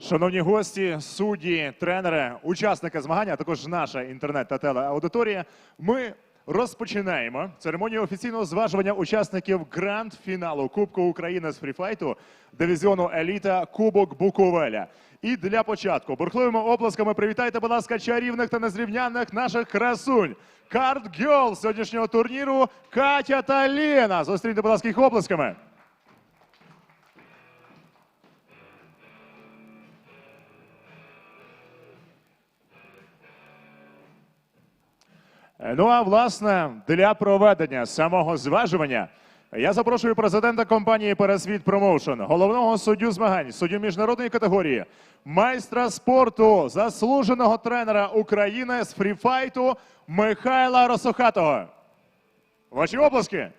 Шановні гості, судді, тренери, учасники змагання, а також наша інтернет та телеаудиторія. Ми розпочинаємо церемонію офіційного зважування учасників гранд-фіналу Кубку України з фріфайту дивізіону Еліта Кубок Буковеля. І для початку бурхливими оплесками привітайте, будь ласка, чарівних та незрівнянних наших красунь. Карт Гьол сьогоднішнього турніру Катя та Лена. Зустріньте, будь ласка, їх оплесками. Ну а власне для проведення самого зважування я запрошую президента компанії Пересвіт Промоушен, головного суддю змагань, суддю міжнародної категорії, майстра спорту, заслуженого тренера України з фріфайту Михайла Росохатого. Ваші оплески.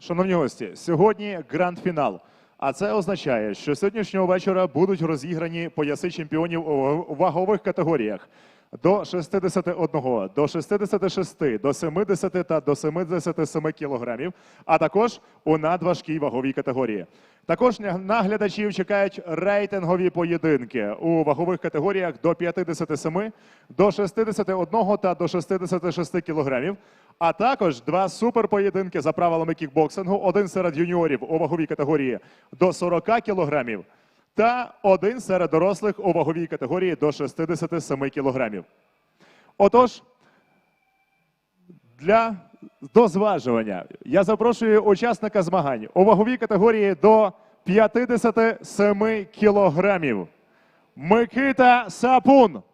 Шановні гості, сьогодні гранд-фінал. А це означає, що сьогоднішнього вечора будуть розіграні пояси чемпіонів у вагових категоріях до 61, до 66, до 70 та до 77 кілограмів, а також у надважкій ваговій категорії. Також на глядачів чекають рейтингові поєдинки у вагових категоріях до 57, до 61 та до 66 кілограмів. А також два суперпоєдинки за правилами кікбоксингу: один серед юніорів у ваговій категорії до 40 кілограмів, та один серед дорослих у ваговій категорії до 67 кілограмів. Отож, для дозважування я запрошую учасника змагань у ваговій категорії до 57 кілограмів. Микита Сапун. –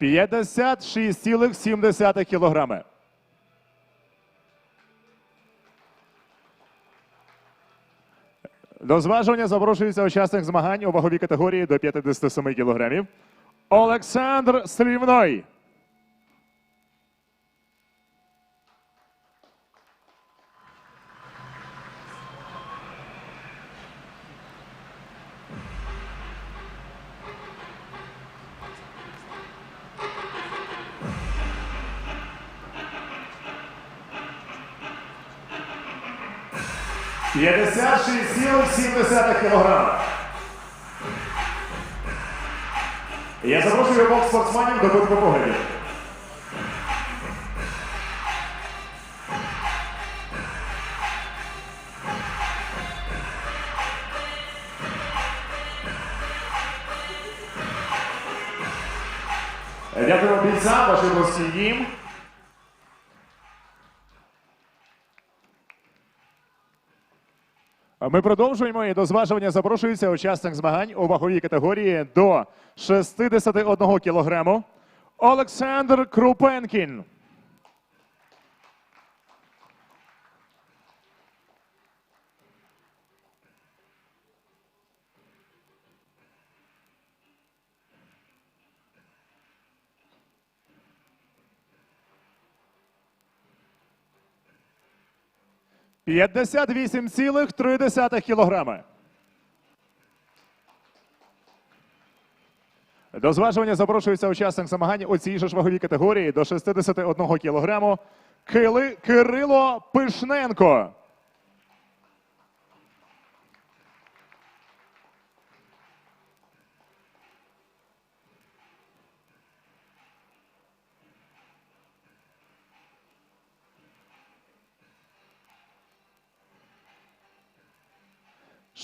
56,7 кілограми. До зважування запрошується учасник змагань у ваговій категорії до 57 кілограмів. Олександр Срівной. 56,7 кг. Я запрошую обох спортсменів до битви поглядів. Дякуємо бійцям, вашим гостям. Ми продовжуємо і до зважування запрошується учасник змагань у ваговій категорії до 61 кілограму Олександр Крупенкін. П'ятдесят вісім цілих три десятих кілограми. До зважування запрошується учасник змагань у цій же ж ваговій категорії до 61 кілограму Кили Кирило Пишненко.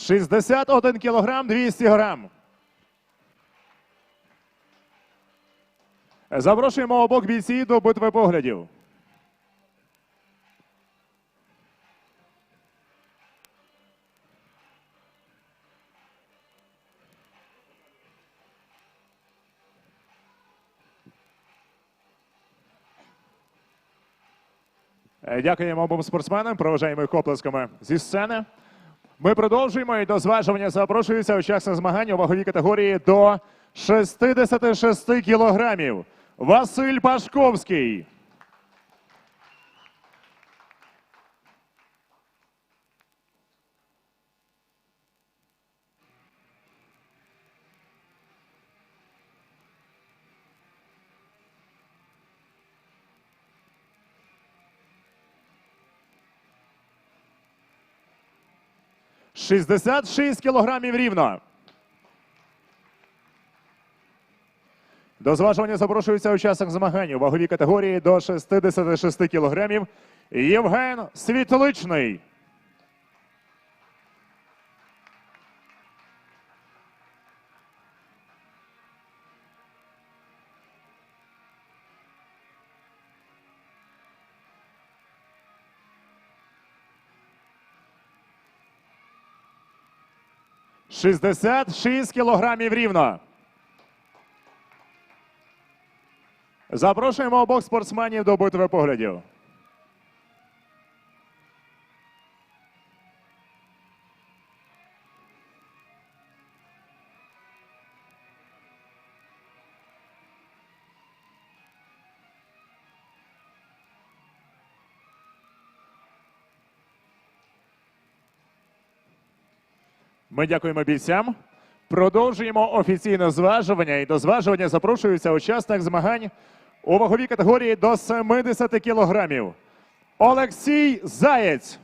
Шістдесят один кілограм 200 грам. Запрошуємо обох бійців до битви поглядів. Дякуємо обом спортсменам. Проважаємо їх оплесками зі сцени. Ми продовжуємо і до зважування запрошується учасник змагань у ваговій категорії до 66 кілограмів. Василь Пашковський. Шістдесят шість кілограмів рівно. До зважування запрошується учасник змагань у ваговій категорії до 66 кілограмів Євген Світличний. Шістдесят шість кілограмів рівно. Запрошуємо обох спортсменів до битви поглядів. Ми дякуємо бійцям. Продовжуємо офіційне зважування. І до зважування запрошується учасник змагань у ваговій категорії до 70 кілограмів. Олексій Заєць. –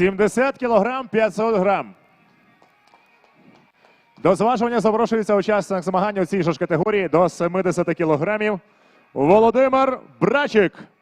70 кілограм 500 грам. До зважування запрошується учасник змагань у цій ж категорії до 70 кілограмів. Володимир Брачик. –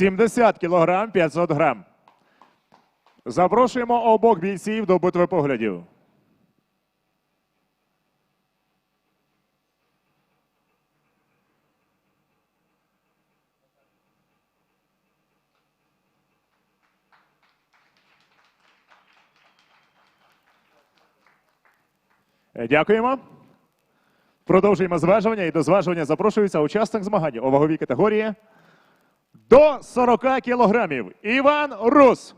70 кілограм 500 грам. Запрошуємо обох бійців до битви поглядів. Е, Дякуємо. Продовжуємо зважування. І до зважування запрошується учасник змагань у ваговій категорії до 40 кілограмів. Іван Рус.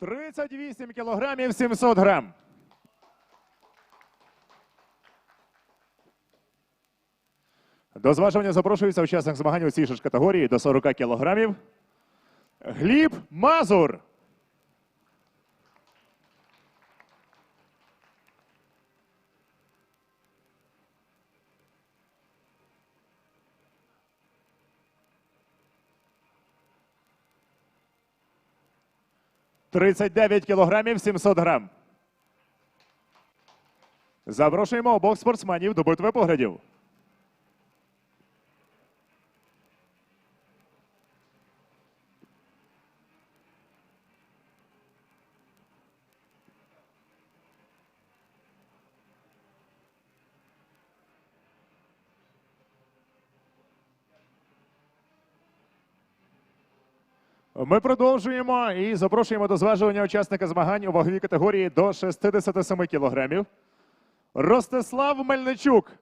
Тридцять вісім кілограмів 700 грам. До зважування запрошується учасник змагань у цій ж категорії до 40 кілограмів. Гліб Мазур. Тридцять дев'ять кілограмів 700 грам. Запрошуємо обох спортсменів до битви поглядів. Ми продовжуємо і запрошуємо до зважування учасника змагань у ваговій категорії до 67 кілограмів. Ростислав Мельничук.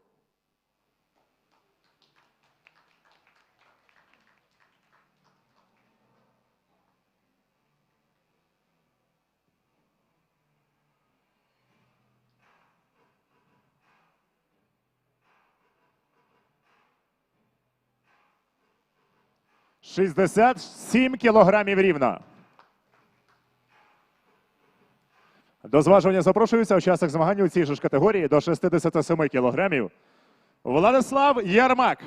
67 кілограмів рівно. До зважування запрошується учасник змагань у цій ж категорії до 67 кілограмів. Владислав Ярмак.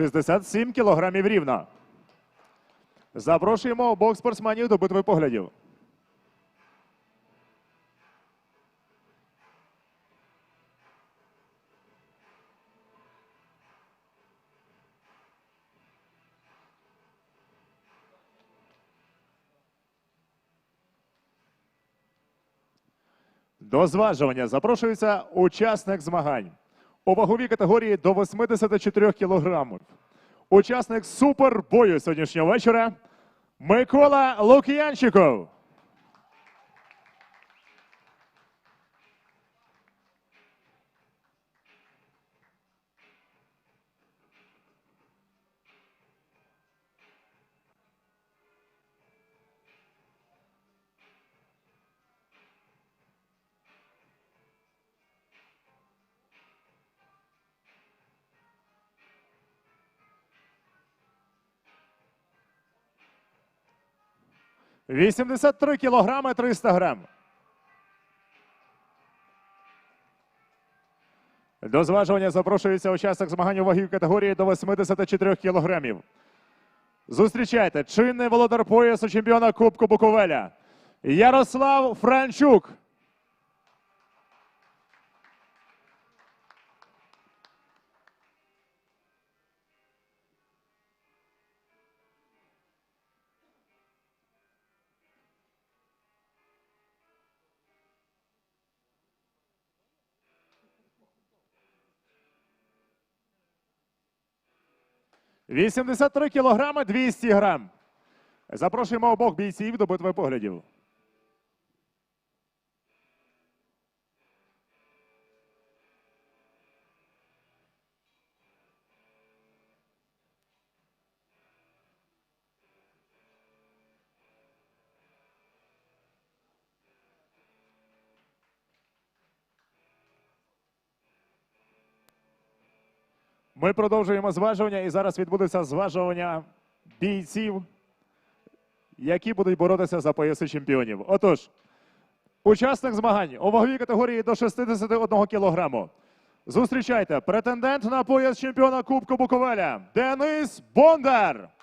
Шістдесят сім кілограмів рівно. Запрошуємо обох спортсменів до битви поглядів. До зважування запрошується учасник змагань у ваговій категорії до 84 кілограмів. Учасник супербою сьогоднішнього вечора Микола Лук'янчиков. – 83 кілограми 300 грам. До зважування запрошується учасник змагань у ваговій категорії до 84 кілограмів. Зустрічайте чинний володар поясу чемпіона Кубку Буковеля Ярослав Франчук. – 83 кілограми 200 грам. Запрошуємо обох бійців до битви поглядів. Ми продовжуємо зважування, і зараз відбудеться зважування бійців, які будуть боротися за пояси чемпіонів. Отож, учасник змагань у ваговій категорії до 61 кілограму. Зустрічайте претендент на пояс чемпіона Кубку Буковеля Денис Бондар. –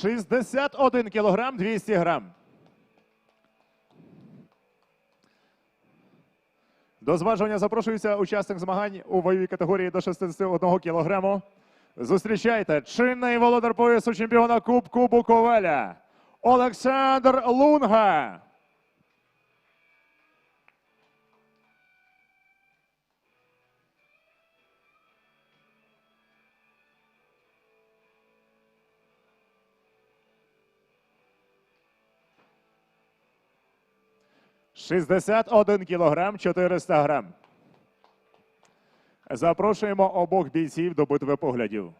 61 кілограм 200 грам. До зважування запрошується учасник змагань у бойовій категорії до 61 кілограму. Зустрічайте чинний володар поясу чемпіона Кубку Буковеля Олександр Лунга. Шістдесят один кілограм 400 грам. Запрошуємо обох бійців до битви поглядів.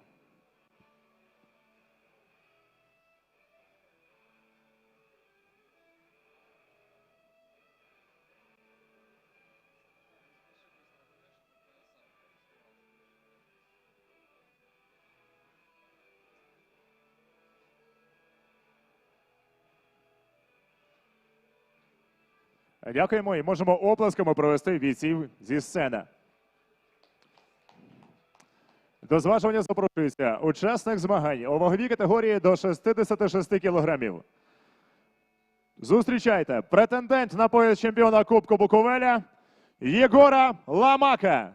Дякуємо і можемо оплесками провести бійців зі сцени. До зважування запрошується учасник змагань у ваговій категорії до 66 кілограмів. Зустрічайте претендент на пояс чемпіона Кубку Буковеля Єгора Ламака.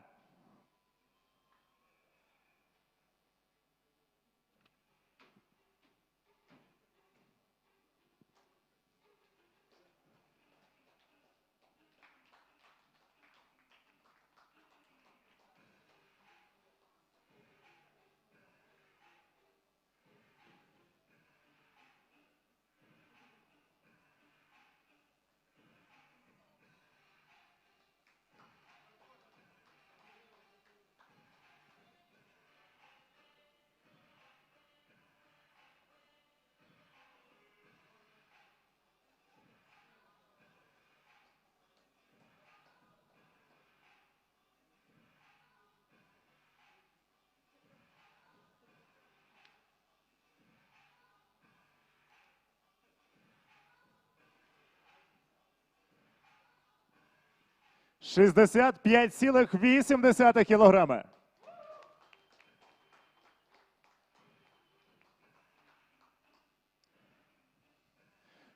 65,8 кілограми.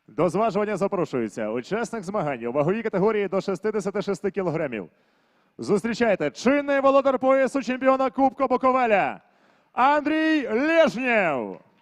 До зважування запрошується учасник змагань у ваговій категорії до 66 кілограмів. Зустрічайте чинний володар поясу чемпіона Кубка Буковеля Андрій Лежнєв. –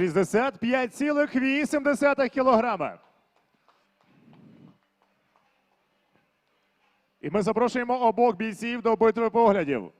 65,8 кілограма. І ми запрошуємо обох бійців до битви поглядів.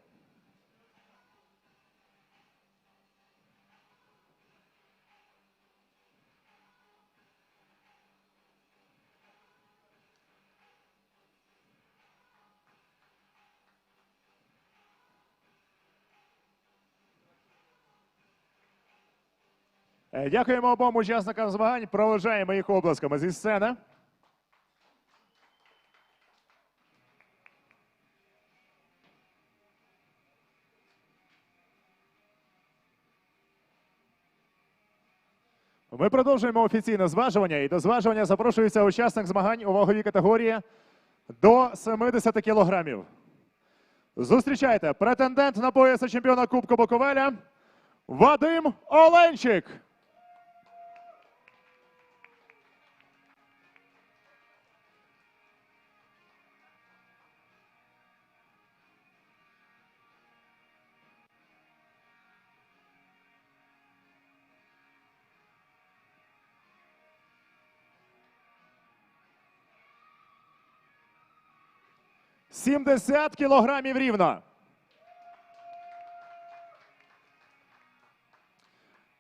Дякуємо обом учасникам змагань. Проважаємо їх обласками зі сцени. Ми продовжуємо офіційне зважування, і до зважування запрошується учасник змагань у ваговій категорії до 70 кілограмів. Зустрічайте претендент на пояса чемпіона Кубку Буковеля Вадим Оленчик. Сімдесят кілограмів рівно.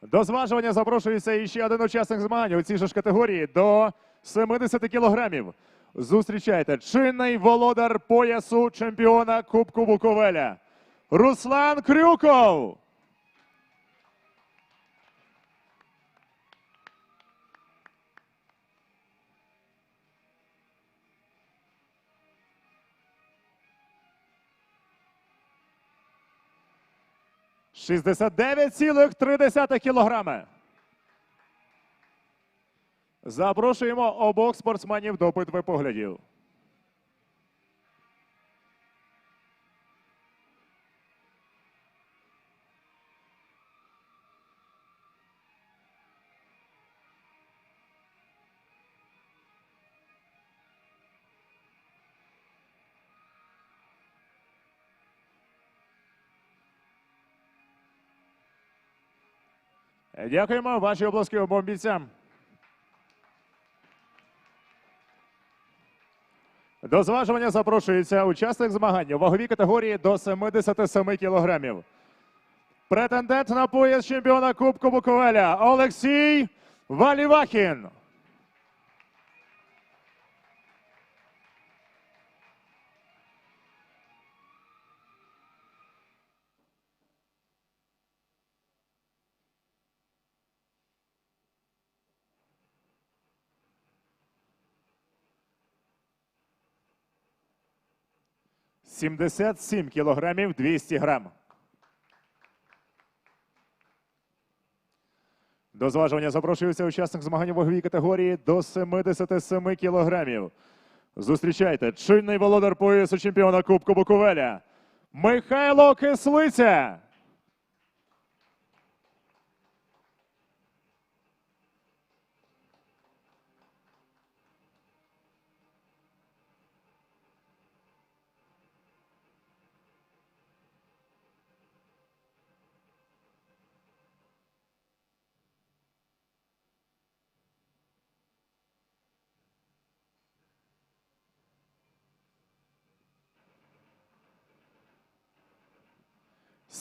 До зважування запрошується іще один учасник змагань у цій ж категорії до 70 кілограмів. Зустрічайте чинний володар поясу чемпіона Кубку Буковеля Руслан Крюков. Шістдесят дев'ять цілих три десятих кілограми. Запрошуємо обох спортсменів до битви поглядів. Дякуємо. Ваші обласки обом бійцям. До зважування запрошується учасник змагань у ваговій категорії до 77 кілограмів. Претендент на пояс чемпіона Кубку Буковеля Олексій Валівахін. Сімдесят сім кілограмів 200 грам. До зважування запрошується учасник змагань ваговій категорії до 77 кілограмів. Зустрічайте чинний володар поясу чемпіона Кубку Буковеля Михайло Кислиця.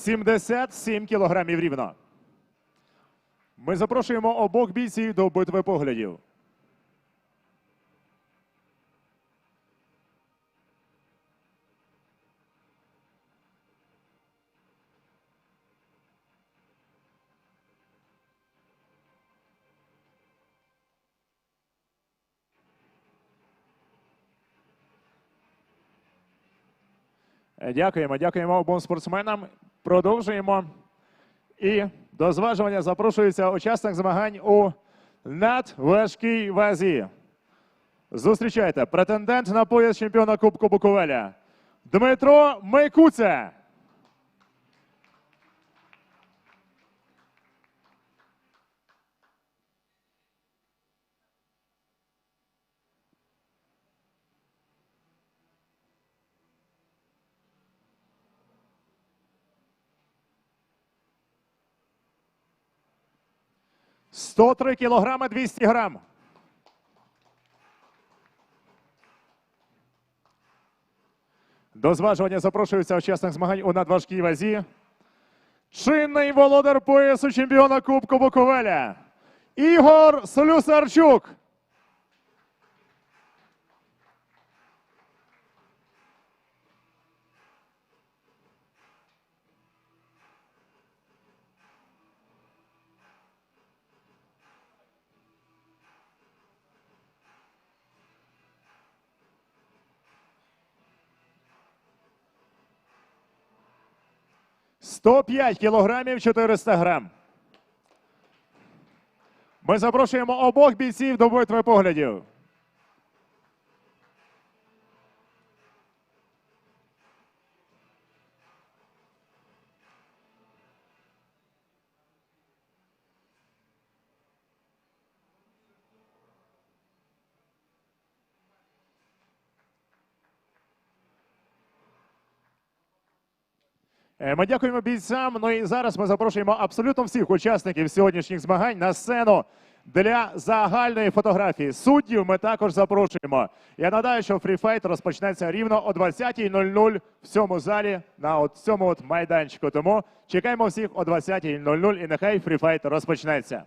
Сімдесят сім кілограмів рівно. Ми запрошуємо обох бійців до битви поглядів. Дякуємо, дякуємо обом спортсменам. Продовжуємо. І до зважування запрошується учасник змагань у надважкій вазі. Зустрічайте претендент на пояс чемпіона Кубку Буковеля Дмитро Майкуця. – 103 кілограми 200 грам. До зважування запрошується учасник змагань у надважкій вазі. Чинний володар поясу чемпіона Кубку Буковеля Ігор Слюсарчук. – 105 кілограмів 400 грам. Ми запрошуємо обох бійців до битви поглядів. Ми дякуємо бійцям. Ну і зараз ми запрошуємо абсолютно всіх учасників сьогоднішніх змагань на сцену для загальної фотографії. Суддів ми також запрошуємо. Я нагадаю, що фріфайт розпочнеться рівно о 20.00 в цьому залі на от цьому от майданчику. Тому чекаємо всіх о 20.00 і нехай фріфайт розпочнеться.